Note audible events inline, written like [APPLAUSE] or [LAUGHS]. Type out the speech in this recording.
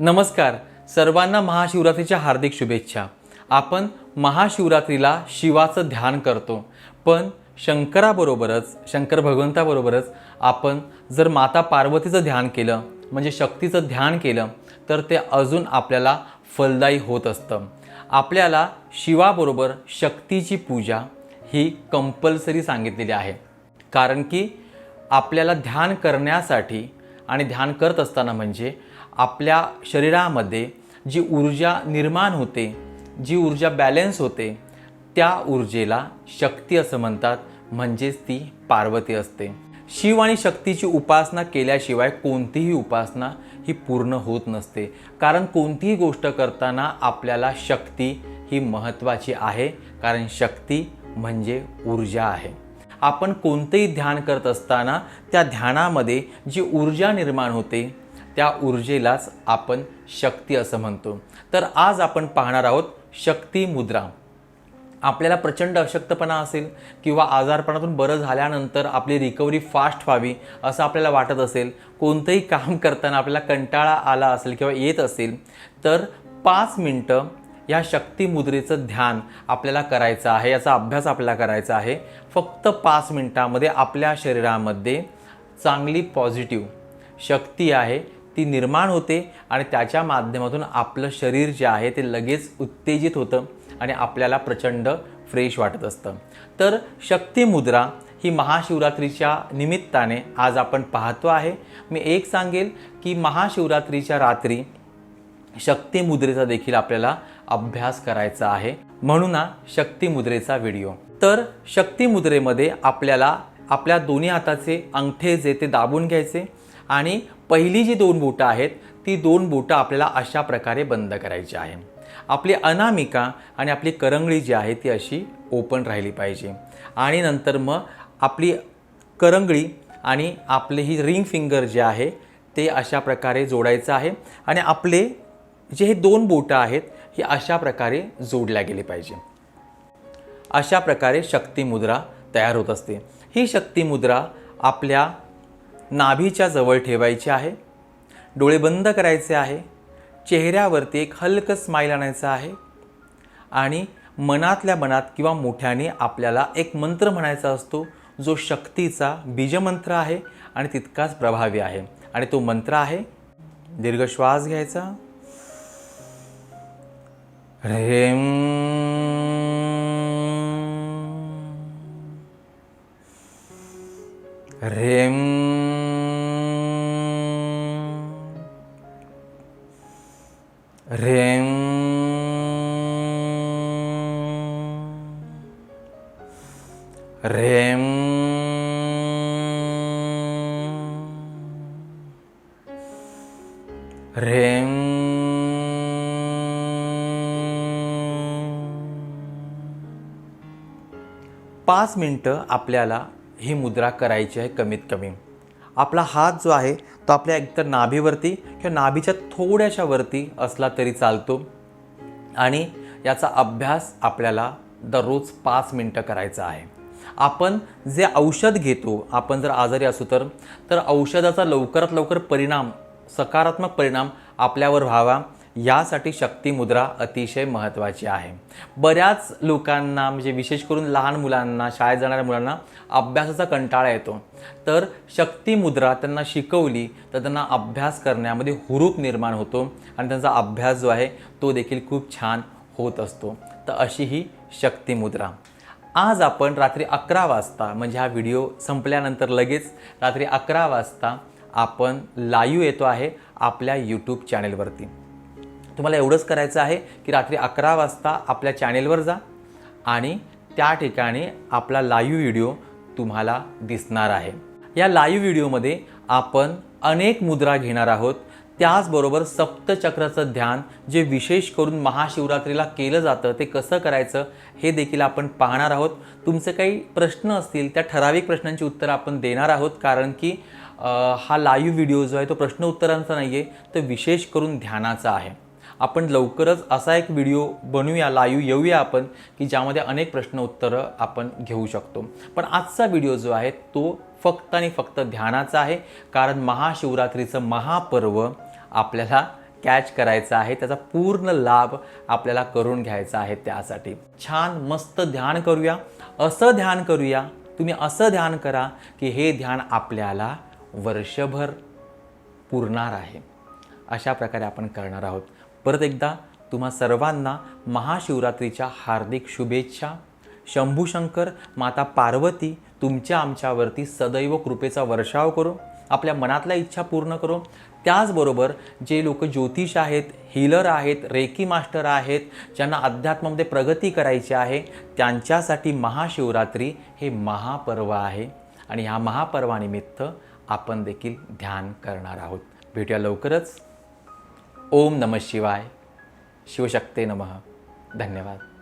नमस्कार. सर्वांना महाशिवरात्रीच्या हार्दिक शुभेच्छा. आपण महाशिवरात्रीला शिवाचं ध्यान करतो. पण शंकराबरोबरच शंकर भगवंताबरोबरच आपण जर माता पार्वतीचं ध्यान केलं म्हणजे शक्तीचं ध्यान केलं तर ते अजून आपल्याला फलदायी होत असतं. आपल्याला शिवाबरोबर शक्तीची पूजा ही कंपल्सरी सांगितलेली आहे. कारण की आपल्याला ध्यान करण्यासाठी आणि ध्यान करत असताना म्हणजे आपल्या शरीरामध्ये जी ऊर्जा निर्माण होते जी ऊर्जा बॅलेन्स होते त्या ऊर्जेला शक्ती असं म्हणतात म्हणजेच ती पार्वती असते. शिव आणि शक्तीची उपासना केल्याशिवाय कोणतीही उपासना ही पूर्ण होत नसते. कारण कोणतीही गोष्ट करताना आपल्याला शक्ती ही महत्त्वाची आहे कारण शक्ती म्हणजे ऊर्जा आहे. आपण कोणतेही ध्यान करत असताना त्या ध्यानामध्ये जी ऊर्जा निर्माण होते त्या ऊर्जेलाच आपण शक्ती असं म्हणतो. तर आज आपण पाहणार आहोत शक्ती मुद्रा. आपल्याला प्रचंड अशक्तपणा असेल किंवा आजारपणातून बरं झाल्यानंतर आपली रिकव्हरी फास्ट व्हावी असं आपल्याला वाटत असेल कोणतंही काम [LAUGHS] करताना आपल्याला कंटाळा आला असेल किंवा येत असेल तर पाच मिनटं या शक्तीमुद्रेचं ध्यान आपल्याला करायचं आहे याचा अभ्यास आपल्याला करायचा आहे. फक्त पाच मिनटामध्ये आपल्या शरीरामध्ये चांगली पॉझिटिव्ह शक्ती आहे ती निर्माण होते आणि त्याच्या माध्यमातून आपलं शरीर जे आहे ते लगेच उत्तेजित होतं आणि आपल्याला प्रचंड फ्रेश वाटत असतं. तर शक्ती मुद्रा ही महाशिवरात्रीच्या निमित्ताने आज आपण पाहतो आहे. मी एक सांगेल की महाशिवरात्रीच्या रात्री शक्ती मुद्रेचा देखील आपल्याला अभ्यास करायचा आहे. म्हणून शक्ती मुद्रेचा व्हिडिओ. तर शक्ती मुद्रेमध्ये आपल्याला आपल्या दोन्ही हाताचे अंगठे जे ते दाबून घ्यायचे आणि पहिली जी दोन बोटं आहेत ती दोन बोटं आपल्याला अशा प्रकारे बंद करायची आहे. आपली अनामिका आणि आपली करंगळी जी आहे ती अशी ओपन राहिली पाहिजे. आणि नंतर मग आपली करंगळी आणि आपले ही रिंग फिंगर जे आहे ते अशा प्रकारे जोडायचं आहे. आणि आपले जे हे दोन बोटं आहेत ही अशा प्रकारे जोडल्या गेली पाहिजे. अशा प्रकारे शक्ती मुद्रा तयार होत असते. ही शक्ती मुद्रा आपल्या नाभीच्या जवळ ठेवायची आहे. डोळे बंद करायचे आहे. चेहऱ्यावरती एक हलकं स्माईल आणायचं आहे. आणि मनातल्या मनात किंवा मोठ्याने आपल्याला एक मंत्र म्हणायचा असतो जो शक्तीचा बीजमंत्र आहे आणि तितकाच प्रभावी आहे. आणि तो मंत्र आहे दीर्घ श्वास घ्यायचा. ह्रेम ह्रेम ह्रेम ह्रेम ह्रेम पाच मिनटं आपल्याला ही मुद्रा करायची आहे कमीत कमी. आपला हात जो आहे तो आपल्या एकतर नाभीवरती किंवा नाभीच्या थोड्याशा वरती असला तरी चालतो. आणि याचा अभ्यास आपल्याला दररोज पाच मिनटं करायचा आहे. आपण जे औषध घेतो आपण जर आजारी असू तर तर औषधाचा लवकरात लवकर परिणाम सकारात्मक परिणाम आपल्यावर व्हावा. यासाठी शक्ती मुद्रा अतिशय महत्त्वाची आहे. बऱ्याच लोकांना म्हणजे विशेष करून लहान मुलांना शाळेत जाणाऱ्या मुलांना अभ्यासाचा कंटाळा येतो. तर शक्ती मुद्रा त्यांना शिकवली तर त्यांना अभ्यास करण्यामध्ये हुरूप निर्माण होतो आणि त्यांचा अभ्यास जो आहे तो देखील खूप छान होत असतो. तर अशी ही शक्ती मुद्रा. आज आपण रात्री अकरा वाजता म्हणजे हा व्हिडिओ संपल्यानंतर लगेच रात्री अकरा वाजता आपण लाईव्ह येतो आहे आपल्या यूट्यूब चॅनेलवरती तुम्हाला एवढंच करायचं आहे की रात्री अकरा वाजता आपल्या चॅनेलवर जा आणि त्या ठिकाणी आपला लाईव्ह व्हिडिओ तुम्हाला दिसणार आहे. या लाईव्ह व्हिडिओमध्ये आपण अनेक मुद्रा घेणार आहोत. त्याचबरोबर सप्तचक्राचं ध्यान जे विशेष करून महाशिवरात्रीला केलं जातं ते कसं करायचं हे देखील आपण पाहणार आहोत. तुमचे काही प्रश्न असतील त्या ठराविक प्रश्नांची उत्तरं आपण देणार आहोत. कारण की हा लाईव्ह व्हिडिओ जो आहे तो प्रश्न उत्तरांचा नाही आहे तर विशेष करून ध्यानाचा आहे. आपण लवकरच असा एक व्हिडिओ बनवूया लाईव्ह येऊया आपण की ज्यामध्ये अनेक प्रश्न उत्तरं आपण घेऊ शकतो. पण आजचा व्हिडिओ जो आहे तो फक्त आणि फक्त ध्यानाचा आहे कारण महाशिवरात्रीचं महापर्व आपल्याला कॅच करायचा आहे त्याचा पूर्ण लाभ आपल्याला करून घ्यायचा आहे त्यासाठी. छान मस्त ध्यान करूया. असं ध्यान करूया तुम्ही असं ध्यान करा की हे ध्यान आपल्याला वर्षभर पुरणार आहे. अशा प्रकारे आपण करणार आहोत. परत एकदा तुम्हा सर्वांना महाशिवरात्रीच्या हार्दिक शुभेच्छा. शंभूशंकर माता पार्वती तुमच्या आमच्यावरती सदैव कृपेचा वर्षाव करो. आपल्या मनातल्या इच्छा पूर्ण करो. त्याचबरोबर जे लोक ज्योतिष आहेत हिलर आहेत रेकी मास्टर आहेत ज्यांना अध्यात्मामध्ये प्रगती करायची आहे त्यांच्यासाठी महाशिवरात्री हे महापर्व आहे. आणि ह्या महापर्वानिमित्त आपण देखील ध्यान करणार आहोत. भेटूया लवकरच. ओम नम शिवाय. शिवशक्ते नमः. धन्यवाद.